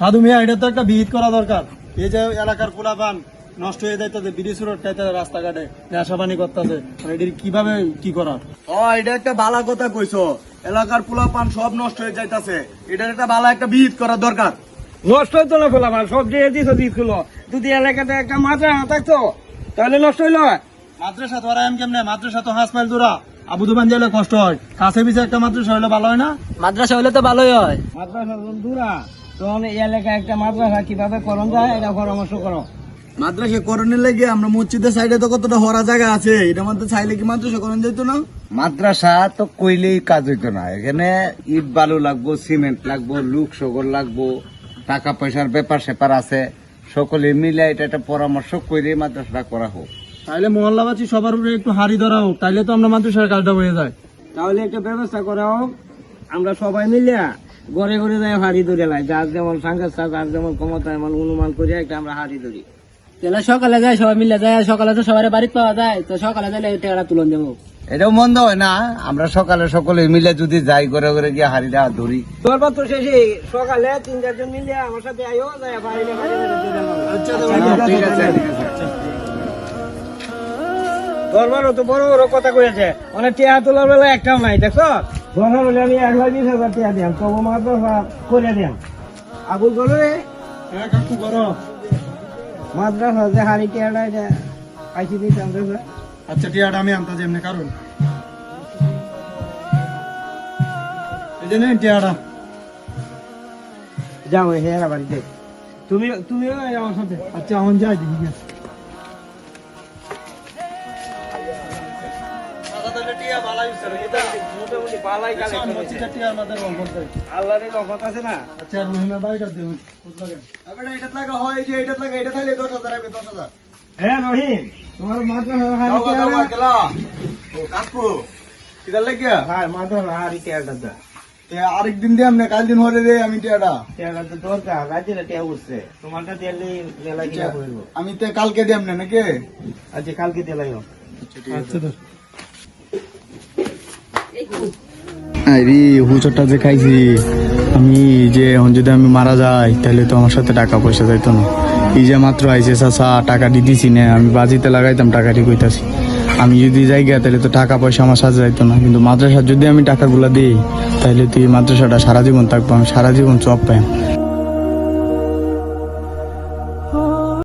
সাধু মিয়া এটা তো একটা বিহিত করা দরকার। এই যে এলাকার পোলাপান নষ্ট হয়ে যাইতেছে ব্রিজ রোড টাইতে রাস্তাঘাটে নেশা পানি করতেছে এটির কীভাবে কি করা ও এটা একটা ভালো কথা কইছো। এলাকার পোলা পান সব নষ্ট হয়ে যাইতাছে এটার একটা ভালো একটা বিহিত করা দরকার। নষ্ট হইতো না আমার সব দিয়ে দিত দিছিল যদি এলাকাতে একটা মাত্রা না থাকতো তাহলে নষ্ট হইল। মাদ্রাসা ধরা এম কেমনে? মাদ্রাসা তো হাঁস মাইল দূরা। আবু দুবান গেলে কষ্ট হয়। কাছে পিছে একটা মাদ্রাসা হলে ভালো হয় না? মাদ্রাসা হলে তো ভালোই হয়। মাদ্রাসা দূরা। তখন এই এলাকায় একটা মাদ্রাসা কীভাবে করণ যায় এটা পরামর্শ করো। মাদ্রাসা করণের লেগে আমরা মসজিদের সাইডে তো কতটা হরা জায়গা আছে এটার মধ্যে চাইলে কি মাদ্রাসা করণ যেত না? মাদ্রাসা তো কইলেই কাজ হইতো না। এখানে ইট বালু লাগবো সিমেন্ট লাগবো লুক সগর লাগবো টাকা পয়সার ব্যাপার স্যাপার আছে। সকলে মিলে এটা একটা পরামর্শ করে মাদ্রাসাটা করা হোক। তাইলে মহল্লাবাসী সবার উপরে একটু হাড়ি ধরা হোক তাইলে তো আমরা মাদ্রাসার কাজটা হয়ে যায়। তাহলে একটা ব্যবস্থা করা হোক আমরা সবাই মিলে ঘরে ঘরে যাই হাড়ি ধরে লাই। যার যেমন সাংঘাত যার যেমন ক্ষমতা এমন অনুমান করে একটা আমরা হাড়ি ধরি। তাহলে সকালে যায় সবাই মিলে যায় সকালে তো সবার বাড়িতে পাওয়া যায় তো সকালে যাইলে টাকাটা তুলন দেবো। এটাও মন্দ হয় না আমরা সকালে সকলে মিলে যদি যাই করে করে গিয়ে হাড়িটা ধরি। তোরবার তো শেষে সকালে তিন চারজন মিলে আমার সাথে আইও যাই বাড়ি বাড়ি ঠিক আছে দরবারও তো বড় বড় কথা কয়েছে মানে টিয়া তোলার বেলা একটাও নাই দেখো দরবার হলে আমি বিশ হাজার টিয়া দিলাম তবু মাত্র করে দিলাম আগুন করে রে কাকু করো মাদ্রাসা যে হাড়ি টিয়াটা এটা পাইছি দিতাম আচ্ছা টিয়াটা আমি আনতে যাই এমনি কারণ এই যে নেন টিয়াটা যাও হেরা বাড়িতে তুমি তুমিও আমার সাথে আচ্ছা এখন যাই ঠিক আছে। আরেকদিন দিয়ে আমনে কাল দিন হরে রে আমি টিয়াটা। দরকার টিয়া উঠছে। তোমারটা আমি তো কালকে দিয়ে নাকি? আচ্ছা কালকে দিলাইও আচ্ছা আরে হুচরটা যে খাইছি, আমি যে এখন যদি আমি মারা যাই, তাহলে তো আমার সাথে টাকা পয়সা যাইতো না। এই যে মাত্র আইসে চাচা টাকা দিতেছি না, আমি বাজিতে লাগাইতাম টাকাটি কইতাছি। আমি যদি যাই গিয়া, তাহলে তো টাকা পয়সা আমার সাথে যাইতো না। কিন্তু মাদ্রাসা যদি আমি টাকাগুলা দিই, তাহলে তুই মাদ্রাসাটা সারা জীবন থাকব, আমি সারা জীবন চপ পাই